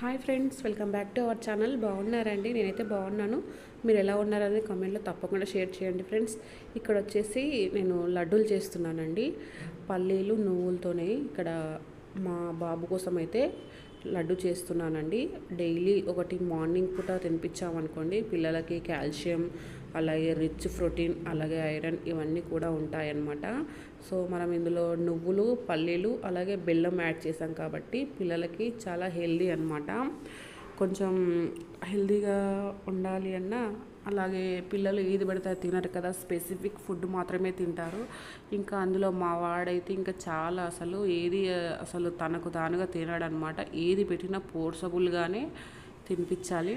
Hi friends welcome back to our channel. బాగున్నారండి? నేనైతే బాగున్నాను. మీరు ఎలా ఉన్నారనేది కామెంట్లో తప్పకుండా షేర్ చేయండి ఫ్రెండ్స్. ఇక్కడ వచ్చేసి నేను లడ్డూలు చేస్తున్నానండి. పల్లీలు నువ్వులతోనే ఇక్కడ మా బాబు కోసం అయితే లడ్డు చేస్తున్నానండి. డైలీ ఒకటి మార్నింగ్ పూట తినిపించామనుకోండి పిల్లలకి కాల్షియం అలాగే రిచ్ ప్రోటీన్ అలాగే ఐరన్ ఇవన్నీ కూడా ఉంటాయన్నమాట. సో మనం ఇందులో నువ్వులు పల్లీలు అలాగే బెల్లం యాడ్ చేసాం కాబట్టి పిల్లలకి చాలా హెల్దీ అనమాట కొంచెం హెల్దీగా ఉండాలి అన్న అలాగే పిల్లలు ఏది పడితే అది తినరు కదా. స్పెసిఫిక్ ఫుడ్ మాత్రమే తింటారు. ఇంకా అందులో మా వాడైతే ఇంకా చాలా అసలు ఏది అసలు తనకు తానుగా తినడనమాట. ఏది పెట్టినా పోర్సబుల్గానే తినిపించాలి.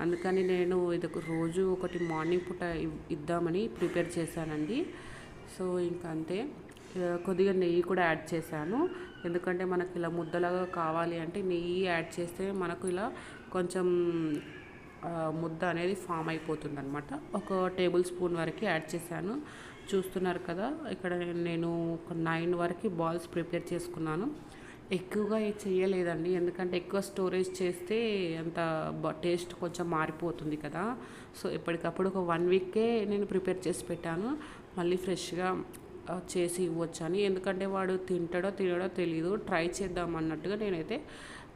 అందుకని నేను ఇది ఒక రోజు ఒకటి మార్నింగ్ పూట ఇద్దామని ప్రిపేర్ చేశానండి. సో ఇంకా అంతే కొద్దిగా నెయ్యి కూడా యాడ్ చేశాను. ఎందుకంటే మనకి ఇలా ముద్దలాగా కావాలి అంటే నెయ్యి యాడ్ చేస్తే మనకు ఇలా కొంచెం ముద్ద అనేది ఫామ్ అయిపోతుంది అనమాట ఒక టేబుల్ స్పూన్ వరకు యాడ్ చేశాను. చూస్తున్నారు కదా ఇక్కడ నేను ఒక నైన్ వరకు బాల్స్ ప్రిపేర్ చేసుకున్నాను. ఎక్కువగా చేయలేదండి ఎందుకంటే ఎక్కువ స్టోరేజ్ చేస్తే అంత టేస్ట్ కొంచెం మారిపోతుంది కదా. సో ఎప్పటికప్పుడు ఒక వన్ వీకే నేను ప్రిపేర్ చేసి పెట్టాను. మళ్ళీ ఫ్రెష్గా చేసి చేసి ఇవ్వచ్చని. ఎందుకంటే వాడు తింటాడో తినడో తెలియదు ట్రై చేద్దాం అన్నట్టుగా నేనైతే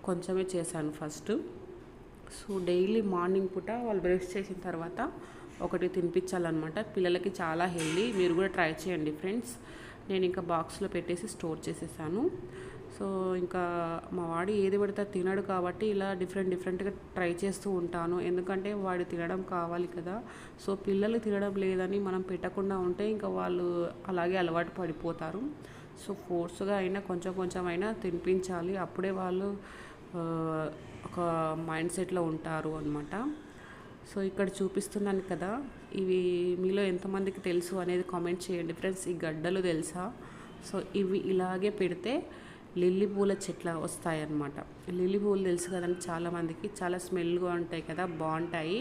కొంచెమే చేశాను ఫస్ట్. సో డైలీ మార్నింగ్ పూట వాళ్ళు బ్రష్ చేసిన తర్వాత ఒకటి తినిపించాలన్నమాట. పిల్లలకి చాలా హెల్దీ. మీరు కూడా ట్రై చేయండి ఫ్రెండ్స్. నేను ఇంకా బాక్స్లో పెట్టేసి స్టోర్ చేసేసాను. సో ఇంకా మా వాడు ఏది పడితే తినడు కాబట్టి ఇలా డిఫరెంట్ డిఫరెంట్గా ట్రై చేస్తూ ఉంటాను. ఎందుకంటే వాడు తినడం కావాలి కదా. సో పిల్లలు తినడం లేదని మనం పెట్టకుండా ఉంటే ఇంకా వాళ్ళు అలాగే అలవాటు పడిపోతారు. సో ఫోర్స్గా అయినా కొంచెం కొంచెం అయినా తినిపించాలి. అప్పుడే వాళ్ళు ఒక మైండ్ సెట్లో ఉంటారు అనమాట సో ఇక్కడ చూపిస్తున్నాను కదా ఇవి మీలో ఎంతమందికి తెలుసు అనేది కామెంట్ చేయండి ఫ్రెండ్స్. ఈ గడ్డలు తెలుసా? సో ఇవి ఇలాగే పెడితే లిల్లీ పూల చెట్ల వస్తాయన్నమాట. లిల్లీ పూలు తెలుసు కదండి చాలామందికి. చాలా స్మెల్గా ఉంటాయి కదా బాగుంటాయి.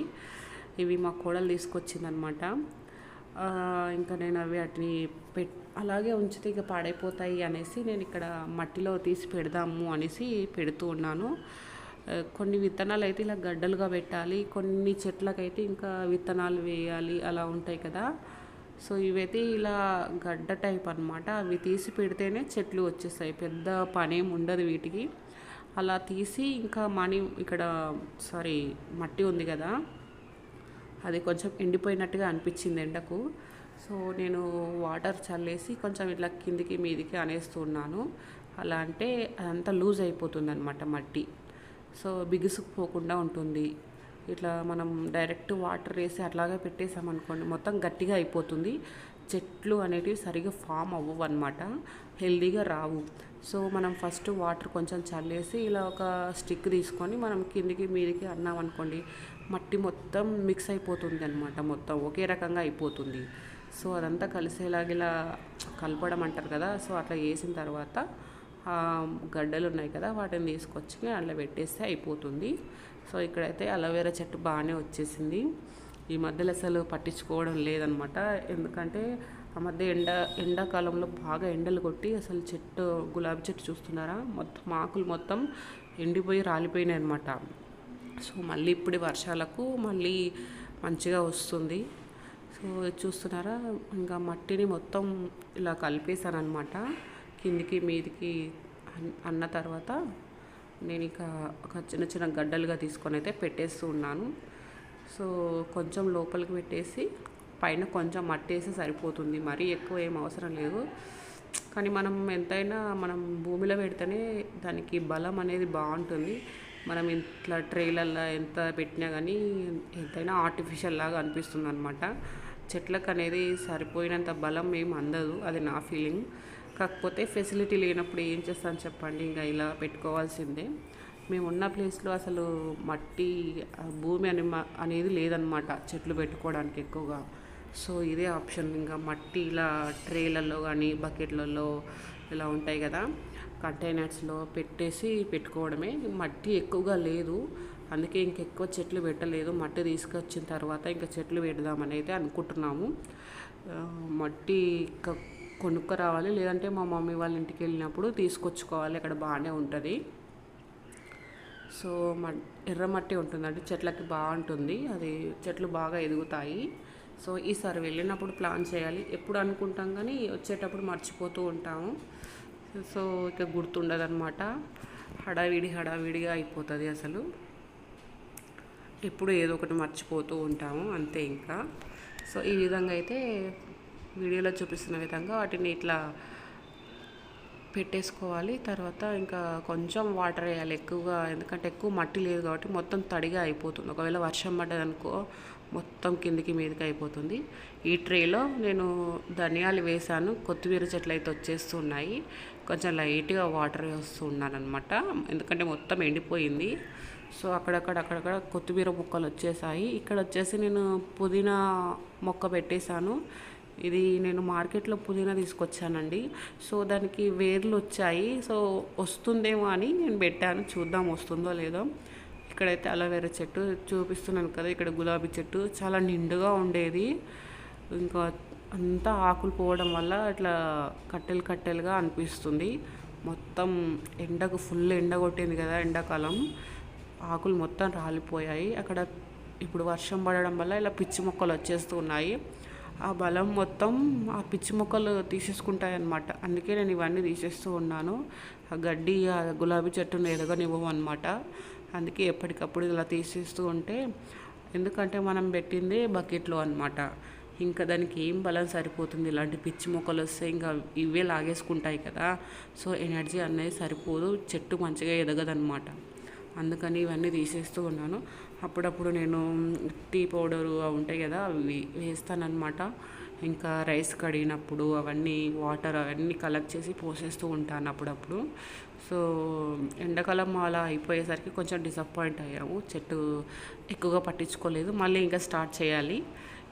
ఇవి మా కోడలు తీసుకొచ్చిందనమాట ఇంకా నేను అవి వాటిని పెట్ అలాగే ఉంచితే ఇక పాడైపోతాయి అనేసి నేను ఇక్కడ మట్టిలో తీసి పెడదాము అనేసి పెడుతూ ఉన్నాను. కొన్ని విత్తనాలు అయితే ఇలా గడ్డలుగా పెట్టాలి కొన్ని చెట్లకైతే ఇంకా విత్తనాలు వేయాలి అలా ఉంటాయి కదా. సో ఇవైతే ఇలా గడ్డ టైప్ అనమాట అవి తీసి పెడితేనే చెట్లు వచ్చేస్తాయి. పెద్ద పనేం ఉండదు వీటికి. అలా తీసి ఇంకా మనీ ఇక్కడ సారీ మట్టి ఉంది కదా. అది కొంచెం ఎండిపోయినట్టుగా అనిపించింది ఎండకు. సో నేను వాటర్ చల్లేసి కొంచెం ఇట్లా కిందికి మీదికి అనేస్తున్నాను. అలా అంటే అదంతా లూజ్ అయిపోతుంది అనమాట మట్టి. సో బిగుసుకుపోకుండా ఉంటుంది. ఇట్లా మనం డైరెక్ట్ వాటర్ వేసి అట్లాగే పెట్టేసామనుకోండి మొత్తం గట్టిగా అయిపోతుంది. చెట్లు అనేటివి సరిగా ఫామ్ అవ్వవు అనమాట హెల్దీగా రావు. సో మనం ఫస్ట్ వాటర్ కొంచెం చల్లేసి ఇలా ఒక స్టిక్ తీసుకొని మనం కిందికి మీదికి అన్నామనుకోండి మట్టి మొత్తం మిక్స్ అయిపోతుంది అనమాట మొత్తం ఒకే రకంగా అయిపోతుంది. సో అదంతా కలిసేలాగా ఇలా కలపడం అంటారు కదా. సో అట్లా వేసిన తర్వాత గడ్డలు ఉన్నాయి కదా వాటిని తీసుకొచ్చి అందులో పెట్టేస్తే అయిపోతుంది. సో ఇక్కడైతే అలోవెరా చెట్టు బాగానే వచ్చేసింది. ఈ మధ్యలో అసలు పట్టించుకోవడం లేదనమాట. ఎందుకంటే ఆ మధ్య ఎండ ఎండాకాలంలో బాగా ఎండలు కొట్టి అసలు చెట్టు గులాబీ చెట్టు చూస్తున్నారా? మొత్తం ఆకులు మొత్తం ఎండిపోయి రాలిపోయినాయి అనమాట. సో మళ్ళీ ఇప్పుడు వర్షాలకు మళ్ళీ మంచిగా వస్తుంది. సో చూస్తున్నారా? ఇంకా మట్టిని మొత్తం ఇలా కలిపేశాను అనమాట కిందికి మీదికి అన్- అన్న తర్వాత నేను ఇక ఒక చిన్న చిన్న గడ్డలుగా తీసుకొని అయితే పెట్టేస్తూ ఉన్నాను. సో కొంచెం లోపలికి పెట్టేసి పైన కొంచెం మట్టేసి సరిపోతుంది. మరీ ఎక్కువ ఏం అవసరం లేదు. కానీ మనం ఎంతైనా మనం భూమిలో పెడితేనే దానికి బలం అనేది బాగుంటుంది. మనం ఇట్లా ట్రైలల్లో ఎంత పెట్టినా కానీ ఎంతైనా ఆర్టిఫిషియల్ లాగా అనిపిస్తుంది అనమాట చెట్లకు అనేది సరిపోయినంత బలం ఏం అందదు. అది నా ఫీలింగ్. కాకపోతే ఫెసిలిటీ లేనప్పుడు ఏం చేస్తాను చెప్పండి? ఇంకా ఇలా పెట్టుకోవాల్సిందే. మేము ఉన్న ప్లేస్లో అసలు మట్టి భూమి అని అనేది లేదనమాట చెట్లు పెట్టుకోవడానికి ఎక్కువగా. సో ఇదే ఆప్షన్ ఇంకా మట్టి ఇలా ట్రేలలో కానీ బకెట్లలో ఇలా ఉంటాయి కదా. కంటైనర్స్లో పెట్టేసి పెట్టుకోవడమే. మట్టి ఎక్కువగా లేదు. అందుకే ఇంకెక్కువ చెట్లు పెట్టలేదు. మట్టి తీసుకొచ్చిన తర్వాత ఇంకా చెట్లు పెడదామని అయితే అనుకుంటున్నాము. మట్టి మట్టి ఇంకా లేదంటే మా మమ్మీ వాళ్ళ ఇంటికి వెళ్ళినప్పుడు తీసుకొచ్చుకోవాలి. అక్కడ బాగానే ఉంటుంది. సో మ ఎర్రమట్టి ఉంటుందండి. చెట్లకి బాగుంటుంది. అది చెట్లు బాగా ఎదుగుతాయి. సో ఈసారి వెళ్ళినప్పుడు ప్లాన్ చేయాలి. ఎప్పుడు అనుకుంటాం కానీ వచ్చేటప్పుడు మర్చిపోతూ ఉంటాము. సో ఇక గుర్తుండదు అనమాట హడావిడి హడావిడిగా అయిపోతుంది అసలు. ఎప్పుడు ఏదో ఒకటి మర్చిపోతూ ఉంటాము. అంతే ఇంకా. సో ఈ విధంగా అయితే వీడియోలో చూపిస్తున్న విధంగా వాటిని ఇట్లా పెట్టేసుకోవాలి. తర్వాత ఇంకా కొంచెం వాటర్ వేయాలి ఎక్కువగా ఎందుకంటే ఎక్కువ మట్టి లేదు కాబట్టి మొత్తం తడిగా అయిపోతుంది. ఒకవేళ వర్షం పడ్డదనుకో మొత్తం కిందికి మీదకి అయిపోతుంది. ఈ ట్రేలో నేను ధనియాలు వేసాను. కొత్తిమీర చెట్లు అయితే వచ్చేస్తున్నాయి. కొంచెం లైట్గా వాటర్ వేస్తూ అనమాట ఎందుకంటే మొత్తం ఎండిపోయింది. సో అక్కడక్కడ అక్కడక్కడ కొత్తిమీర ముక్కలు వచ్చేసాయి. ఇక్కడ వచ్చేసి నేను పుదీనా మొక్క పెట్టేశాను. ఇది నేను మార్కెట్లో పుదీనా తీసుకొచ్చానండి. సో దానికి వేర్లు వచ్చాయి. సో వస్తుందేమో అని నేను పెట్టాను. చూద్దాం వస్తుందో లేదో. ఇక్కడైతే అలోవేరా చెట్టు చూపిస్తున్నాను కదా ఇక్కడ గులాబీ చెట్టు. చాలా నిండుగా ఉండేది. ఇంకా అంతా ఆకులు పోవడం వల్ల ఇట్లా కట్టెలు కట్టెలుగా అనిపిస్తుంది. మొత్తం ఎండకు ఫుల్ ఎండ కొట్టింది కదా ఎండాకాలం. ఆకులు మొత్తం రాలిపోయాయి. అక్కడ ఇప్పుడు వర్షం పడడం వల్ల ఇలా పిచ్చి మొక్కలు వచ్చేస్తున్నాయి. ఆ బలం మొత్తం ఆ పిచ్చి మొక్కలు తీసేసుకుంటాయి అన్నమాట అందుకే నేను ఇవన్నీ తీసేస్తూ ఉన్నాను. ఆ గడ్డి ఆ గులాబీ చెట్టును ఎదగనివ్వమన్నమాట. అందుకే ఎప్పటికప్పుడు ఇలా తీసేస్తూ ఉంటే ఎందుకంటే మనం పెట్టింది బకెట్లో అనమాట ఇంకా దానికి ఏం బలం సరిపోతుంది? ఇలాంటి పిచ్చి మొక్కలు వస్తే ఇంకా ఇవే లాగేసుకుంటాయి కదా. సో ఎనర్జీ అనేది సరిపోదు. చెట్టు మంచిగా ఎదగదనమాట అందుకని ఇవన్నీ తీసేస్తూ ఉన్నాను. అప్పుడప్పుడు నేను టీ పౌడరు అవి ఉంటాయి కదా అవి వేస్తానన్నమాట. ఇంకా రైస్ కడిగినప్పుడు అవన్నీ వాటర్ అవన్నీ కలెక్ట్ చేసి పోసేస్తూ ఉంటాను అప్పుడప్పుడు. సో ఎండాకాలం అలా అయిపోయేసరికి కొంచెం డిసప్పాయింట్ అయ్యాము. చెట్టు ఎక్కువగా పట్టించుకోలేదు. మళ్ళీ ఇంకా స్టార్ట్ చేయాలి.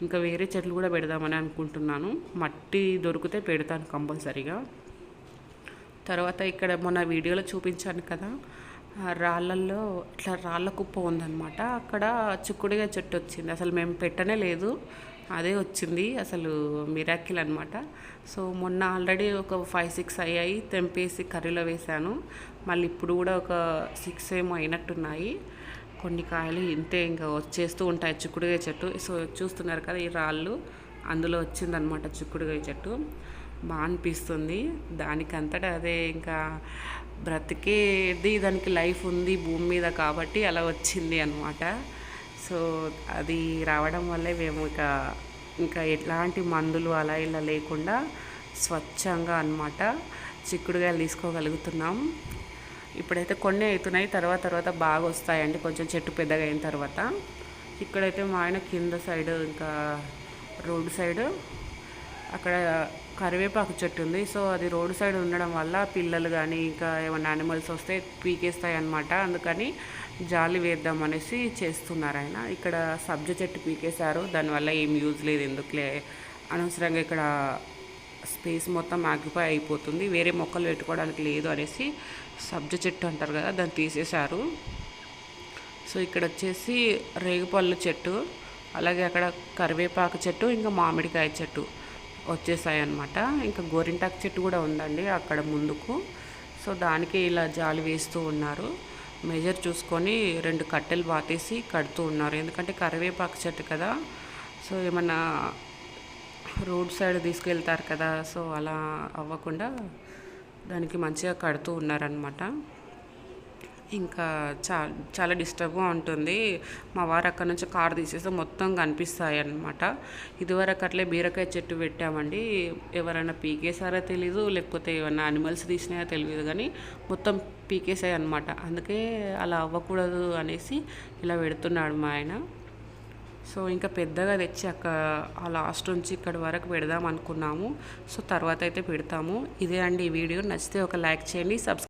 ఇంకా వేరే చెట్లు కూడా పెడదామని అనుకుంటున్నాను. మట్టి దొరికితే పెడతాను కంపల్సరీగా. తర్వాత ఇక్కడ మొన్న వీడియోలో చూపించాను కదా రాళ్ళల్లో ఇట్లా రాళ్ళ కుప్ప ఉందన్నమాట. అక్కడ చిక్కుడుగా చెట్టు వచ్చింది. అసలు మేము పెట్టనే లేదు. అదే వచ్చింది. అసలు మిరాకిల్ అనమాట సో మొన్న ఆల్రెడీ ఒక ఫైవ్ సిక్స్ అయ్యాయి. తెంపేసి కర్రీలో వేశాను. మళ్ళీ ఇప్పుడు కూడా ఒక సిక్స్ ఏమో అయినట్టున్నాయి. కొన్ని కాయలు ఇంతే ఇంకా వచ్చేస్తూ ఉంటాయి చిక్కుడుగాయ చెట్టు. సో చూస్తున్నారు కదా ఈ రాళ్ళు. అందులో వచ్చిందనమాట చిక్కుడుగాయ చెట్టు. బాగా అనిపిస్తుంది. దానికంతటా అదే ఇంకా బ్రతికేది దానికి లైఫ్ ఉంది భూమి మీద కాబట్టి అలా వచ్చింది అనమాట సో అది రావడం వల్లే మేము ఇక ఇంకా ఎలాంటి మందులు అలా ఇలా లేకుండా స్వచ్ఛంగా అనమాట చిక్కుడుగాయలు తీసుకోగలుగుతున్నాం. ఇప్పుడైతే కొన్ని అవుతున్నాయి తర్వాత తర్వాత బాగా వస్తాయండి కొంచెం చెట్టు పెద్దగా అయిన తర్వాత. ఇక్కడైతే మా ఆయన కింద సైడ్ ఇంకా రోడ్ సైడ్ అక్కడ కరివేపాకు చెట్టు ఉంది. సో అది రోడ్ సైడ్ ఉండడం వల్ల పిల్లలు కానీ ఇంకా ఏమైనా యానిమల్స్ వస్తే పీకేస్తాయి అనమాట అందుకని జాలి వేద్దాం అనేసి చేస్తున్నారు ఆయన. ఇక్కడ సబ్జ చెట్టు పీకేశారు. దానివల్ల ఏం యూజ్ లేదు ఎందుకులే? అనవసరంగా ఇక్కడ స్పేస్ మొత్తం ఆక్యుపై అయిపోతుంది. వేరే మొక్కలు పెట్టుకోవడానికి లేదు అనేసి సబ్జ చెట్టు అంటారు కదా దాన్ని తీసేశారు. సో ఇక్కడ వచ్చేసి రేగుపళ్ళు చెట్టు అలాగే అక్కడ కరివేపాకు చెట్టు ఇంకా మామిడికాయ చెట్టు. వచ్చేసాయి అనమాట ఇంకా గోరింటాకు చెట్టు కూడా ఉందండి అక్కడ ముందుకు. సో దానికి ఇలా జాలి వేస్తూ ఉన్నారు. మెజర్ చూసుకొని రెండు కట్టెలు బాతేసి కడుతూ ఉన్నారు. ఎందుకంటే కరివేపాకు చెట్టు కదా. సో ఏమన్నా రోడ్ సైడ్ తీసుకెళ్తారు కదా. సో అలా అవ్వకుండా దానికి మంచిగా కడుతూ ఉన్నారనమాట ఇంకా చా చాలా డిస్టర్బ్గా ఉంటుంది. మా వారు అక్కడ నుంచి కారు తీసేస్తే మొత్తం కనిపిస్తాయి అనమాట ఇదివరకు అట్లే బీరకాయ చెట్టు పెట్టామండి. ఎవరైనా పీకేసారో తెలీదు లేకపోతే ఏమైనా అనిమల్స్ తీసినాయో తెలియదు కానీ మొత్తం పీకేసాయి అనమాట అందుకే అలా అవ్వకూడదు అనేసి ఇలా పెడుతున్నాడు మా ఆయన. సో ఇంకా పెద్దగా తెచ్చి అక్క ఆ లాస్ట్ నుంచి ఇక్కడ వరకు పెడదాం అనుకున్నాము. సో తర్వాత అయితే పెడతాము. ఇదే అండి ఈ వీడియో. నచ్చితే ఒక లైక్ చేయండి సబ్స్క్రైబ్